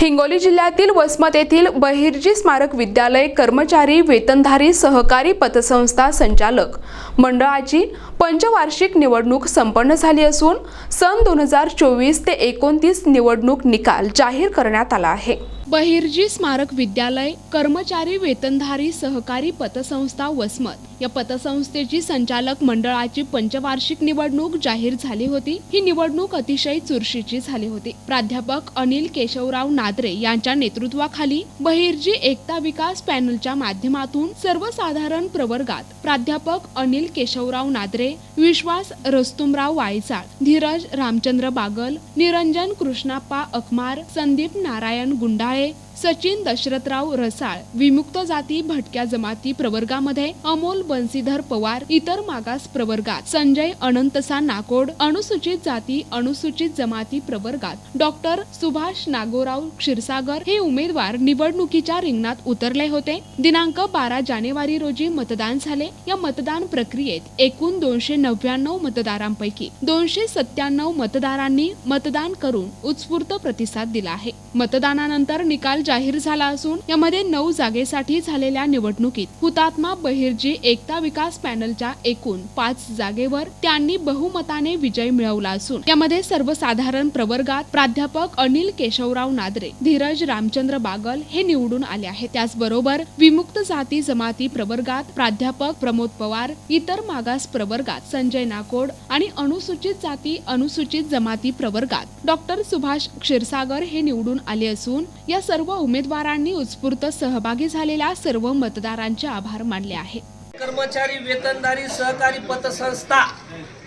हिंगोली जिल्ह्यातील वसमत येथील बहिर्जी स्मारक विद्यालय कर्मचारी वेतनधारी सहकारी पतसंस्था संचालक मंडळाची पंचवार्षिक निवडणूक संपन्न झाली असून सन दोन हजार चोवीस ते एकोणतीस निवडणूक निकाल जाहीर करण्यात आला आहे. बहिर्जी स्मारक विद्यालय कर्मचारी वेतनधारी सहकारी पतसंस्था वसमत. या पतसंस्थेची संचालक मंडळाची पंचवार्षिक निवडणूक जाहीर झाली होती. ही निवडणूक अतिशय चुरशीची झाली होती. प्राध्यापक अनिल केशवराव नादरे यांच्या नेतृत्वाखाली बहिर्जी एकता विकास पॅनलच्या माध्यमातून सर्वसाधारण प्रवर्गात प्राध्यापक अनिल केशवराव नादरे विश्वास रस्तुमराव वायचाळ धीरज रामचंद्र बागल निरंजन कृष्णाप्पा अखमार संदीप नारायण गुंडाळे Bye. सचिन दशरथराव रसाळ विमुक्त जाती भटक्या जमाती प्रवर्गामध्ये अमोल बन्सीधर पवार इतर मागास प्रवर्गात संजय अनंतसा नाकोड अनुसूचित जाती अनुसूचित जमाती प्रवर्गात डॉक्टर सुभाष नागोराव क्षीरसागर हे उमेदवार निवडणुकीच्या रिंगणात उतरले होते. दिनांक बारा जानेवारी रोजी मतदान झाले. या मतदान प्रक्रियेत एकूण दोनशे नव्याण्णव मतदारांपैकी दोनशे सत्त्याण्णव मतदारांनी मतदान करून उत्स्फूर्त प्रतिसाद दिला आहे. मतदानानंतर निकाल जाहीर झाला असून यामध्ये नऊ जागेसाठी झालेल्या निवडणुकीत हुतात्मा बहिर्जी एकता विकास पॅनलच्या एकूण पाच जागेवर त्यांनी बहुमताने विजय मिळवला असून यामध्ये सर्वसाधारण प्रवर्गात प्राध्यापक अनिल केशवराव नादरे धीरज रामचंद्र बागल हे निवडून आले आहेत. त्याचबरोबर विमुक्त जाती जमाती प्रवर्गात प्राध्यापक प्रमोद पवार इतर मागास प्रवर्गात संजय नाकोड आणि अनुसूचित जाती अनुसूचित जमाती प्रवर्गात डॉक्टर सुभाष क्षीरसागर हे निवडून आले असून या सर्व उमेदवारांनी उत्स्फूर्त सहभागी झालेल्या सर्व मतदारांचे आभार मानले आहे. कर्मचारी वेतनदारी सहकारी पतसंस्था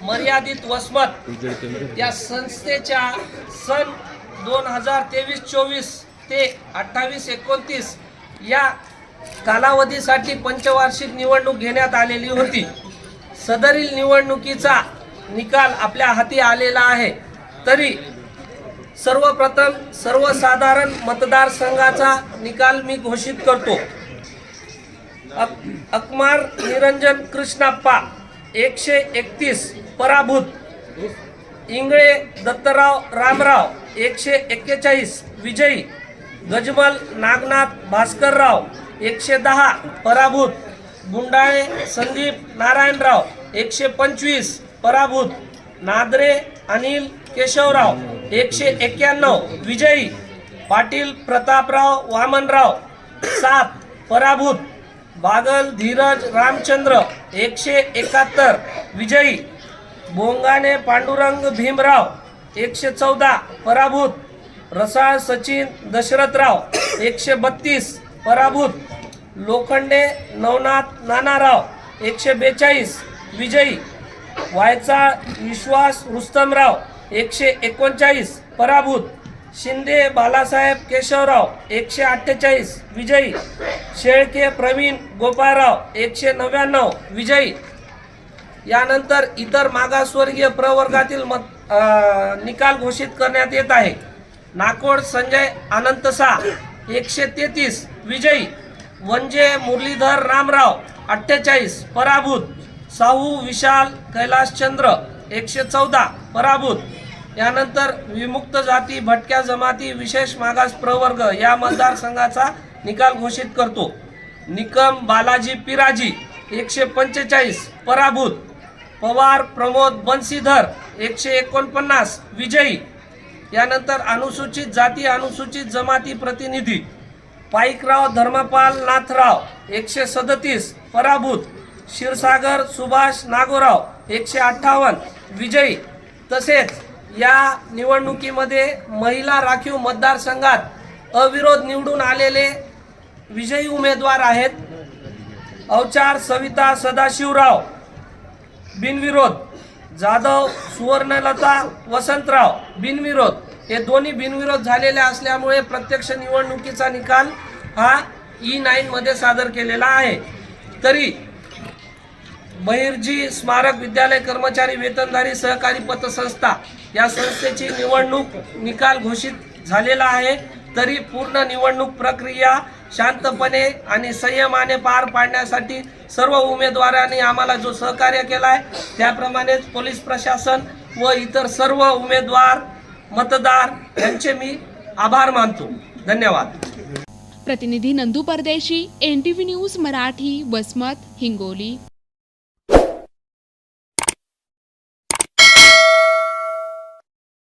मर्यादित वसमत या संस्थेच्या सन दोन हजार तेवीस चोवीस ते अठ्ठावीस एकोणतीस या कालावधीसाठी पंचवार्षिक निवडणूक घेण्यात आलेली होती. सदरील निवडणुकीचा निकाल आपल्या हाती आलेला आहे. तरी सर्वप्रथम सर्वसाधारण मतदारसंघाचा निकाल मी घोषित करतो. अक अकमार निरंजन कृष्णाप्पा एकशे एकतीस पराभूत. इंगळे दत्तराव रामराव एकशे एक्केचाळीस विजयी. गजमल नागनाथ भास्करराव एकशे दहा पराभूत. गुंडाळे संदीप नारायणराव एकशे पंचवीस पराभूत. नादरे अनिल केशवराव एकशे एक्क्याण्णव विजयी पाटील प्रतापराव वामनराव सात पराभूत बागल धीरज रामचंद्र एकशे एकाहत्तर विजयी बोंगाने पांडुरंग भीमराव एकशे चौदा पराभूत रसाळ सचिन दशरथराव एकशे बत्तीस पराभूत लोखंडे नवनाथ नानाराव एकशे बेचाळीस विजयी वायचाळ विश्वास रुस्तमराव एकशे एकोणचाळीस पराभूत. शिंदे बालासाहेब केशवराव एकशे अठ्ठेचाळीस विजयी. शेळके प्रवीण गोपाळराव एकशे नव्याण्णव विजयी. यानंतर इतर मागासवर्गीय प्रवर्गातील मत आ, निकाल घोषित करण्यात येत आहे. नाकोड संजय अनंतसा एकशे तेहतीस विजयी. वंजे मुरलीधर रामराव अठ्ठेचाळीस पराभूत. साहू विशाल कैलाशचंद्र एकशे चौदा पराभूत. यानंतर विमुक्त जाती भटक्या जमाती विशेष मागास प्रवर्ग या मतदारसंघाचा निकाल घोषित करतो. निकम बालाजी पिराजी एकशे पंचेचाळीस पराभूत. पवार प्रमोद बन्सीधर एकशे एकोणपन्नास विजयी. यानंतर अनुसूचित जाती अनुसूचित जमाती प्रतिनिधी. पाईकराव धर्मपाल नाथराव एकशे सदतीस पराभूत. क्षीरसागर सुभाष नागोराव एकशे अठ्ठावन्न विजयी. तसेच या निवडणुकीमध्ये महिला राखीव मतदारसंघात अविरोध निवडून आलेले विजयी उमेदवार आहेत. अवचार सविता सदाशिवराव बिनविरोध. जाधव सुवर्णलता वसंतराव बिनविरोध. हे दोन्ही बिनविरोध झालेले असल्यामुळे प्रत्यक्ष निवडणुकीचा निकाल हा ई नाईनमध्ये सादर केलेला आहे. तरी बहिर्जी स्मारक विद्यालय कर्मचारी वेतनधारी सहकारी पतसंस्था या संस्थेची निवडणूक निकाल घोषित झालेला आहे. तरी पूर्ण निवडणूक प्रक्रिया शांतपणे आणि संयमाने पार पाडण्यासाठी सर्व उमेदवारांनी आम्हाला जो सहकार्य केला आहे त्याप्रमाणेच पोलीस प्रशासन व इतर सर्व उमेदवार मतदार यांचे मी आभार मानतो. धन्यवाद. प्रतिनिधी Nandu Pardeshi N T V news Marathi Vasmat Hingoli.